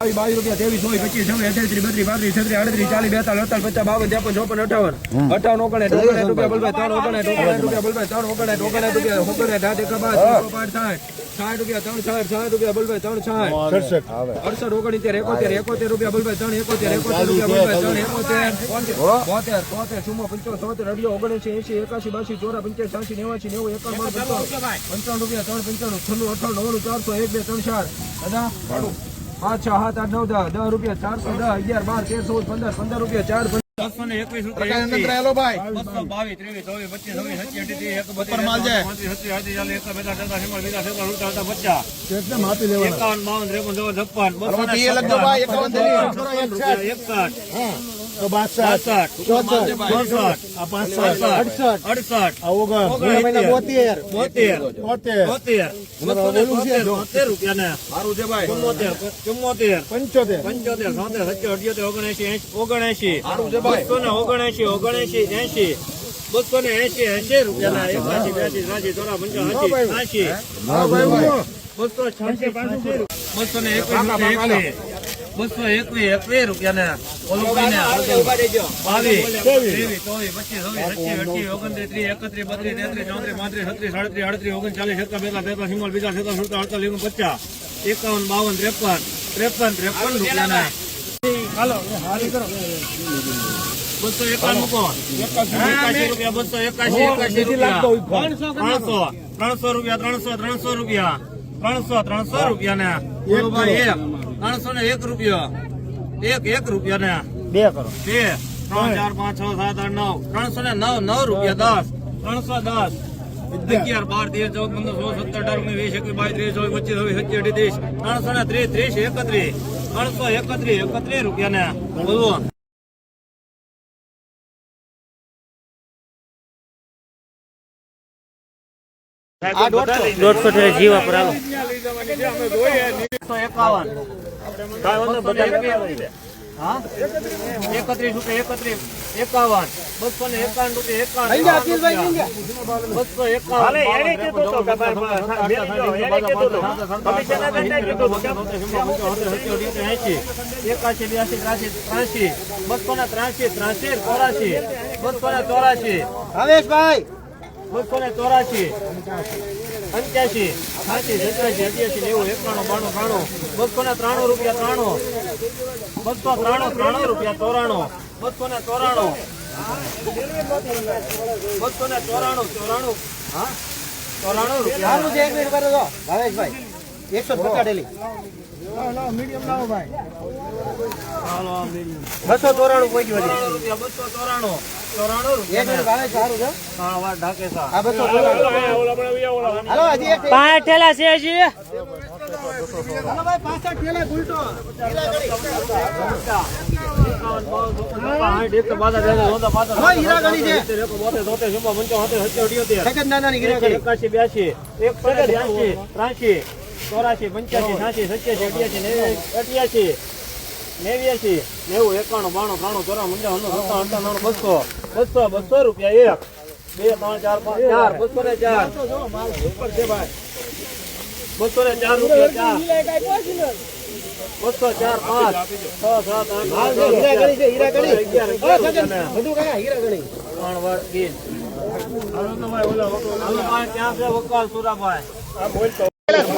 બાવીસ રૂપિયા ત્રેવીસ ચોવીસ પચીસ છવ્વીસ અઠ્યાસી બત્રીસ પાંત્રીસ છત્રીસ આડત્રીસ ચાલીસ બેતાલીસ અડતાલીસ પચાસ બાવન ત્રેપન ચોપન અઠાવન અઠાવન ઓગણસાઠ ઓગણસાઠ રૂપિયા બોલભાઈ ત્રણ ઓગણસાઠ ઓગણસાઠ રૂપિયા બોલભાઈ ત્રણ ઓગણસાઠ ઓગણસાઠ રૂપિયા ઓગણસાઠ હાથ એક બાદ સાઠ રૂપિયા ત્રણ સાઠ સાઠ રૂપિયા બોલભાઈ ત્રણ સાઠ. અડસઠ ઓગણીતેર એકોતેર એકોતેર રૂપિયા બોલભાઈ ત્રણ એકોતેર એકોતેર રૂપિયા બોલભાઈ ત્રણ એકોતેર બોતેર તોતેર ચુમ્મો પંચોતેર સોતેર અઢીઓ ઓગણસી એસી એકાસી બાસી ચોરા પંચાસ નેવાસી નેવું એકાવન પંચાવન રૂપિયા ત્રણ પંચાણું છન્નું અઠાણું નવ્વાણું ચારસો એક બે ત્રણ ચાર. દાદા પાંચ છ સાત આઠ નવ દસ દસ રૂપિયા ચારસો દસ અગિયાર બાર તેર ચૌદ પંદર પંદર રૂપિયા ચાર બસો ને એકવીસ રૂપિયા અડસઠ. અડસઠ. બોતેર. બોતેર. બોતેર. બસો ને એસી એસી રૂપિયા બસો ને એકવીસ બસો એકવીસ એકવીસ રૂપિયા ને બાવીસ ત્રેવીસ ચોવીસ પચીસ છવ્વીસ પચીસ અઠ્યાવીસ ઓગણત્રીસ ત્રીસ એકત્રીસ બત્રીસ તેત્રીસ ચોત્રીસ પાંત્રીસ છત્રીસ સાડત્રીસ આડત્રીસ ઓગણચાલીસ એકા બેતા બેતા સિંગલ બીજા સેતા સુડતા અડતાલીસ પચાસ એકાવન બાવન ત્રેપન ત્રેપન ત્રેપન રૂપિયા ના બસો એકાવન મૂકો. રૂપિયા બસો રૂપિયા ત્રણસો ત્રણસો રૂપિયા ત્રણસો ત્રણસો રૂપિયા. ત્રણસો ત્રણસો રૂપિયા ને ભાઈ એક. ત્રણસો ને એક રૂપિયો. એક એક રૂપિયા ને બે કરો. બે. ત્રણ ચાર પાંચ છ સાત આઠ નવ. ત્રણસો ને નવ નવ રૂપિયા દસ. ત્રણસો દસ. અગિયાર બાર તેર ચૌદ પંદર સોળ સત્તર અઢાર ઓગણીસ વીસ એકવીસ બાવીસ ત્રીસ ચોવીસ પચીસ છવ્વીસ સત્યાવીસ અઠ્યાવીસ ત્રણસો ને ત્રીસ ત્રીસ એકત્રીસ. ત્રણસો એકત્રીસ એકત્રીસ રૂપિયા ને બોલવો. દોઢસો. થી જીવા પર એકત્રીસ રૂપિયા એકત્રીસ. એકાવન. બસો ને એકાવન રૂપિયા એકાવન. બસો એકાવન. એકાશી બ્યાસી ત્રાસી ત્રાસી. બસો ને ત્રાસી ત્રાસી ચોરાસી. બસો ને ચોરાસી. ભાવેશભાઈ બસો ને ચોરાશી પંચ્યાસી સાચી સત્યાસી અઠ્યાસી નેવું એકાણું બાણું ત્રાણું બસો ત્રાણું રૂપિયા ત્રાણું. બસો ત્રાણું ત્રાણું રૂપિયા ચોરાણું. બસો ને ચોરાણું. બસો ને ચોરાણું ચોરાણું. હા? ચોરાણું રૂપિયા. ભાવેશભાઈ. એકસો બસો ચોરાણું કોઈ બસો ચોરાણું. ભાવેશ સારું છે? પાંચ ઠેલા હજી. ત્રાસી. ચોરાશી પંચ્યાસી છ્યાસી સત્યાસી અઠ્યાસી અઠ્યાસી નેવ્યાસી નેવું એકાણું બાણું ત્રાણું ચોરાણું પંચાવન સત્તાવન અઠાણું બસો બસો બસો રૂપિયા એક. બે ત્રણ ચાર પાંચ ચાર બસો ને ચાર. બસો ને ચાર રૂપિયા ચાર. બસો ચાર પાંચ છ સાત આઠ છે રૂપિયા બધું કયા હીરાગણી ત્રણ વાર ગીર ભાઈ ક્યાં છે વકાલ સુરાભાઈ. ઉપર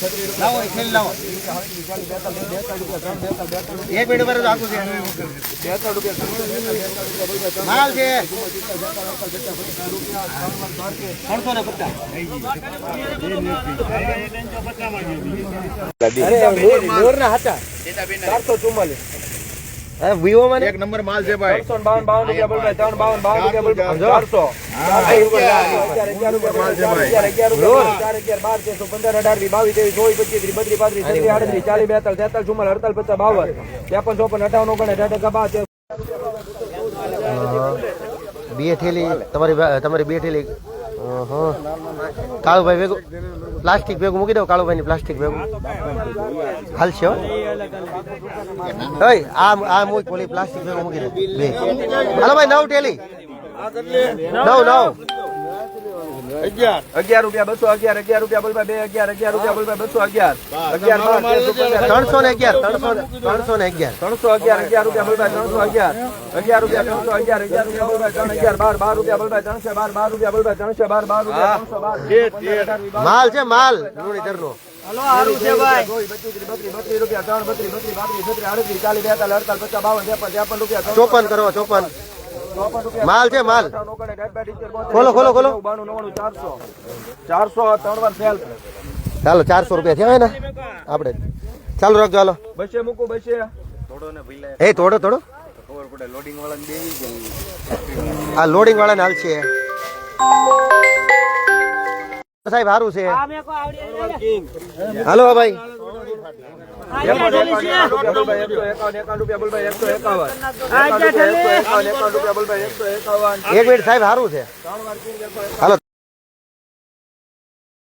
અગિયાર અગિયાર રૂપિયા ચાર અગિયાર બાર તેરસો પંદર અઢાર વીસ બાવીસ ત્રેવીસ ચોવીસ પચીસ. ત્રીસ બત્રીસ પાંત્રીસ છત્રીસમાં એક નંબર માલ છે ભાઈ. ત્રણસો બાવન ત્રેપન ચોપન અઠાવન ઓગણ અઢાર ટકા બાર તેર બે થેલી તમારી તમારી બે થેલી અહં. કાળુભાઈ ભેગું પ્લાસ્ટિક ભેગું મૂકી દો કાળુભાઈ ની પ્લાસ્ટિક ભેગું. હાલશે હો. આ આ મૂક, ઓલી પ્લાસ્ટિક ભેગું મૂકી દો. હાલો ભાઈ, નવ ટેલી. નવ નવ. અગિયાર. રૂપિયા બસો અગિયાર અગિયાર રૂપિયા બે અગિયાર અગિયાર રૂપિયા બોલ બસો અગિયાર. અગિયાર ત્રણસો ને અગિયાર ત્રણસો ત્રણસો ને અગિયાર. ત્રણસો અગિયાર અગિયાર રૂપિયા ત્રણસો અગિયાર. અગિયાર રૂપિયા ત્રણસો અગિયાર અગિયાર રૂપિયા ત્રણ અગિયાર બાર બાર રૂપિયા બોલ ભાઈ ત્રણસો બાર બાર રૂપિયા બોલ ભાઈ ત્રણસો બાર બાર રૂપિયા ત્રણસો બાર માલ છે માલ. રૂડીધર નો ચોપન કરો ચોપન. માલ છે માલ. ખોલો, ખોલો, ખોલો. ચારસો. ત્રણ વાર ચાલો ચારસો રૂપિયા થયા ને? આપણે. ચાલો રાખજો હાલો. બસે મૂકું બસે. એ થોડો થોડો આ લોડિંગ વાળાને હાલ છે. સાહેબ સારું છે. હાલો ભાઈ. એક મિનિટ સાહેબ સારું છે. હાલો.